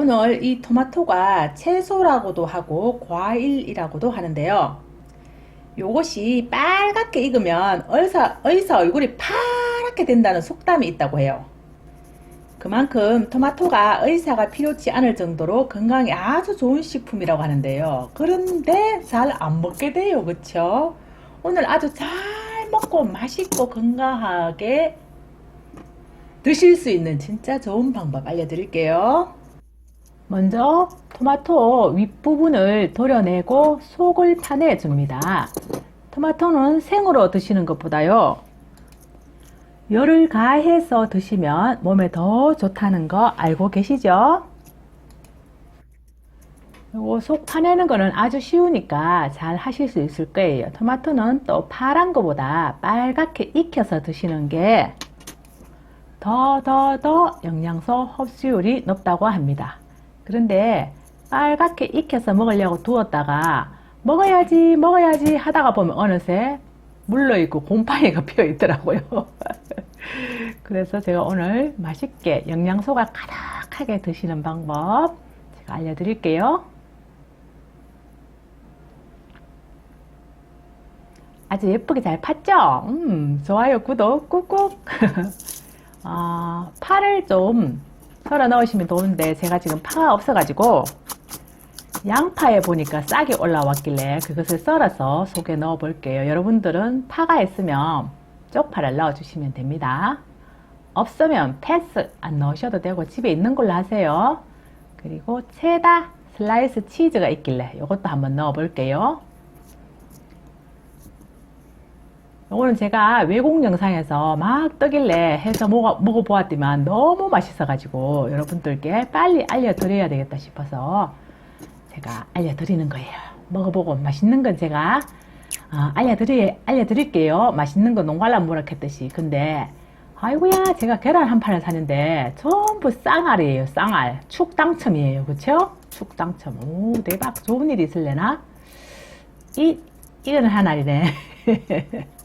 오늘 이 토마토가 채소라고도 하고 과일이라고도 하는데요. 요것이 빨갛게 익으면 의사, 의사 얼굴이 파랗게 된다는 속담이 있다고 해요. 그만큼 토마토가 의사가 필요치 않을 정도로 건강에 아주 좋은 식품이라고 하는데요. 그런데 잘 안 먹게 돼요. 그쵸? 오늘 아주 잘 먹고 맛있고 건강하게 드실 수 있는 진짜 좋은 방법 알려드릴게요. 먼저 토마토 윗부분을 도려내고 속을 파내 줍니다. 토마토는 생으로 드시는 것보다요. 열을 가해서 드시면 몸에 더 좋다는 거 알고 계시죠? 요거 속 파내는 거는 아주 쉬우니까 잘 하실 수 있을 거예요. 토마토는 또 파란 거보다 빨갛게 익혀서 드시는 게 더, 더, 더 영양소 흡수율이 높다고 합니다. 그런데 빨갛게 익혀서 먹으려고 두었다가 먹어야지, 먹어야지 하다가 보면 어느새 물러있고 곰팡이가 피어 있더라고요. 그래서 제가 오늘 맛있게 영양소가 가득하게 드시는 방법 제가 알려드릴게요. 아주 예쁘게 잘 팠죠? 음, 좋아요, 구독 꾹꾹. 아, 파를 좀 썰어 넣으시면 좋은데 제가 지금 파가 없어가지고 양파에 보니까 싹이 올라왔길래 그것을 썰어서 속에 넣어 볼게요. 여러분들은 파가 있으면 쪽파를 넣어 주시면 됩니다. 없으면 패스 안 넣으셔도 되고 집에 있는 걸로 하세요. 그리고 체다 슬라이스 치즈가 있길래 이것도 한번 넣어 볼게요. 이거는 제가 외국 영상에서 막 뜨길래 해서 먹어, 먹어보았지만 너무 맛있어가지고 여러분들께 빨리 알려드려야 되겠다 싶어서 제가 알려드리는 거예요. 먹어보고 맛있는 건 제가 어, 알려드리, 알려드릴게요. 맛있는 건 농갈라 뭐라 했듯이. 근데 아이고야 제가 계란 한 판을 사는데 전부 쌍알이에요. 쌍알. 축당첨이에요. 그쵸? 축당첨. 오 대박. 좋은 일이 있을래나? 이, 이거는 한 알이네.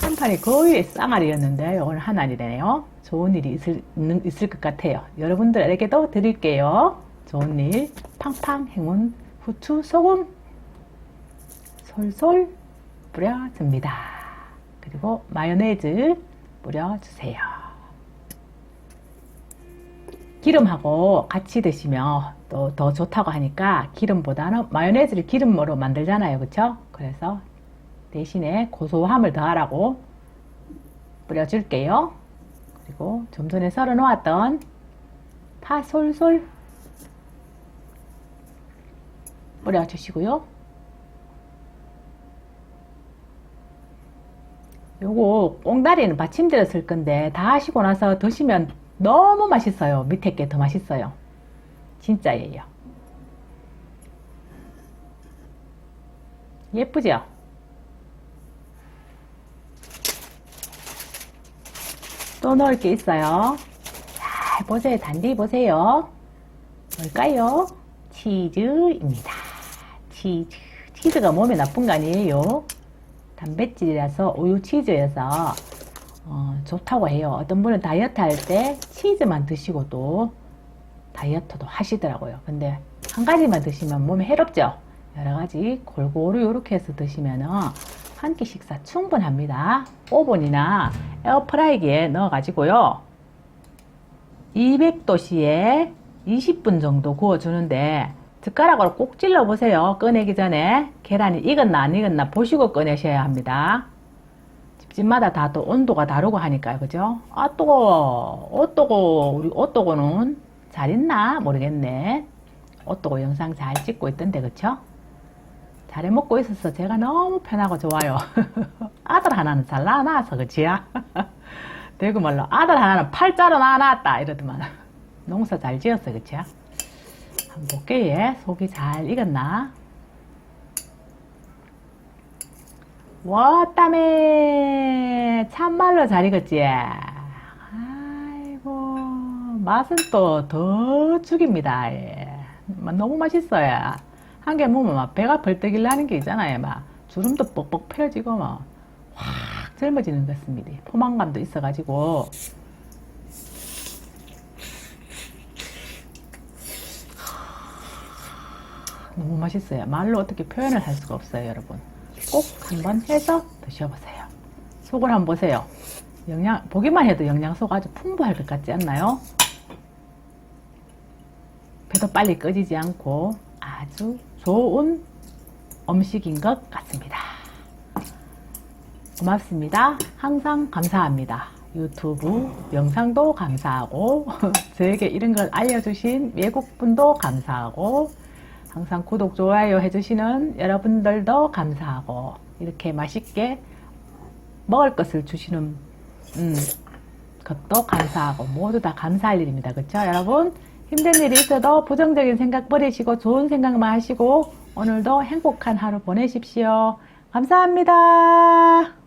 한 판이 거의 쌍알이었는데 오늘 한 알이 되네요. 좋은 일이 있을, 있을 것 같아요. 여러분들에게도 드릴게요. 좋은 일, 팡팡, 행운, 후추, 소금 솔솔 뿌려줍니다. 그리고 마요네즈 뿌려주세요. 기름하고 같이 드시면 또 더 좋다고 하니까 기름보다는 마요네즈를 기름으로 만들잖아요. 그쵸? 그래서 대신에 고소함을 더하라고 뿌려줄게요. 그리고 좀 전에 썰어 놓았던 파 솔솔 뿌려주시고요. 요거 꽁다리는 받침대로 쓸 건데 다 하시고 나서 드시면 너무 맛있어요. 밑에 게 더 맛있어요. 진짜예요. 예쁘죠? 또 넣을 게 있어요. 잘 보세요. 단디 보세요. 뭘까요? 치즈입니다. 치즈. 치즈가 몸에 나쁜 거 아니에요. 단백질이라서 우유 치즈여서 어, 좋다고 해요. 어떤 분은 다이어트 할 때 치즈만 드시고도 다이어트도 하시더라고요. 근데 한 가지만 드시면 몸에 해롭죠? 여러 가지 골고루 이렇게 해서 드시면은 한 끼 식사 충분합니다. 오븐이나 에어프라이기에 넣어가지고요. 200도씨에 20분 정도 구워주는데 젓가락으로 꼭 찔러 보세요. 꺼내기 전에 계란이 익었나 안 익었나 보시고 꺼내셔야 합니다. 집집마다 다 또 온도가 다르고 하니까요. 그죠? 아, 또고, 어또고, 우리 어또고는 잘 있나? 모르겠네. 어또고 영상 잘 찍고 있던데, 그쵸? 잘 해먹고 있어서 제가 너무 편하고 좋아요. 아들 하나는 잘 낳아놔서, 그치야? 대구 말로 아들 하나는 팔자로 낳아놨다. 이러더만. 농사 잘 지었어, 그치야? 한번 볼게요. 예. 속이 잘 익었나? 왔다매 참말로 잘 익었지? 아이고 맛은 또 더 죽입니다. 예. 너무 맛있어요. 한 개 먹으면 막 배가 벌떡 일나는 게 있잖아요. 막 주름도 뻑뻑 펴지고 막 확 젊어지는 것 같습니다. 포만감도 있어가지고 너무 맛있어요. 말로 어떻게 표현을 할 수가 없어요, 여러분. 꼭 한번 해서 드셔보세요. 속을 한번 보세요. 영양, 보기만 해도 영양소가 아주 풍부할 것 같지 않나요? 배도 빨리 꺼지지 않고 아주 좋은 음식인 것 같습니다. 고맙습니다. 항상 감사합니다. 유튜브 영상도 감사하고 저에게 이런 걸 알려주신 외국분도 감사하고 항상 구독, 좋아요 해주시는 여러분들도 감사하고 이렇게 맛있게 먹을 것을 주시는 음, 것도 감사하고 모두 다 감사할 일입니다. 그렇죠 여러분? 힘든 일이 있어도 부정적인 생각 버리시고 좋은 생각만 하시고 오늘도 행복한 하루 보내십시오. 감사합니다.